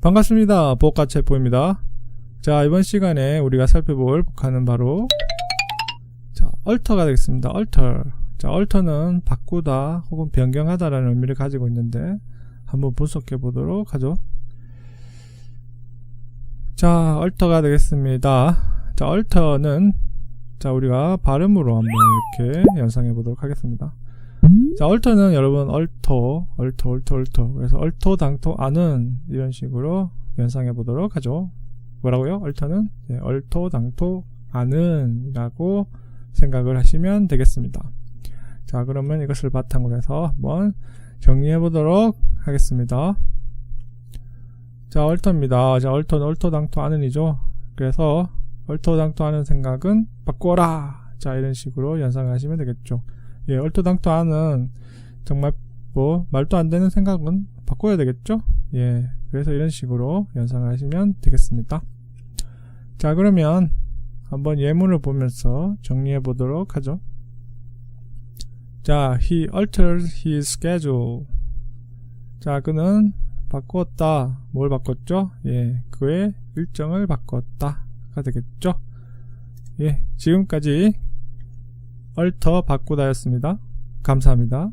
반갑습니다. 보카체포입니다. 자, 이번 시간에 우리가 살펴볼 복화는 바로 자, 얼터가 되겠습니다. 얼터. 자, 얼터는 바꾸다 혹은 변경하다라는 의미를 가지고 있는데 한번 분석해 보도록 하죠. 자, 얼터가 되겠습니다. 자, 얼터는 자, 우리가 발음으로 한번 이렇게 연상해 보도록 하겠습니다. 자, 얼터는 여러분 얼토, 얼토, 얼토, 얼토. 그래서 얼토, 당토, 아는 이런 식으로 연상해 보도록 하죠. 뭐라고요? 얼터는 네, 얼토, 당토, 아는 이라고 생각을 하시면 되겠습니다. 자, 그러면 이것을 바탕으로 해서 한번 정리해 보도록 하겠습니다. 자, 얼터입니다. 자, 얼토는 얼토, 당토, 아는이죠. 그래서 얼토, 당토, 아는 생각은 바꿔라. 자, 이런 식으로 연상을 하시면 되겠죠. 예, 얼토당토 아는 정말 뭐 말도 안 되는 생각은 바꿔야 되겠죠? 예, 그래서 이런 식으로 연상을 하시면 되겠습니다. 자, 그러면 한번 예문을 보면서 정리해 보도록 하죠. 자, he altered his schedule. 자, 그는 바꿨다. 뭘 바꿨죠? 예, 그의 일정을 바꿨다가 되겠죠? 예, 지금까지 얼터 바꾸다였습니다. 감사합니다.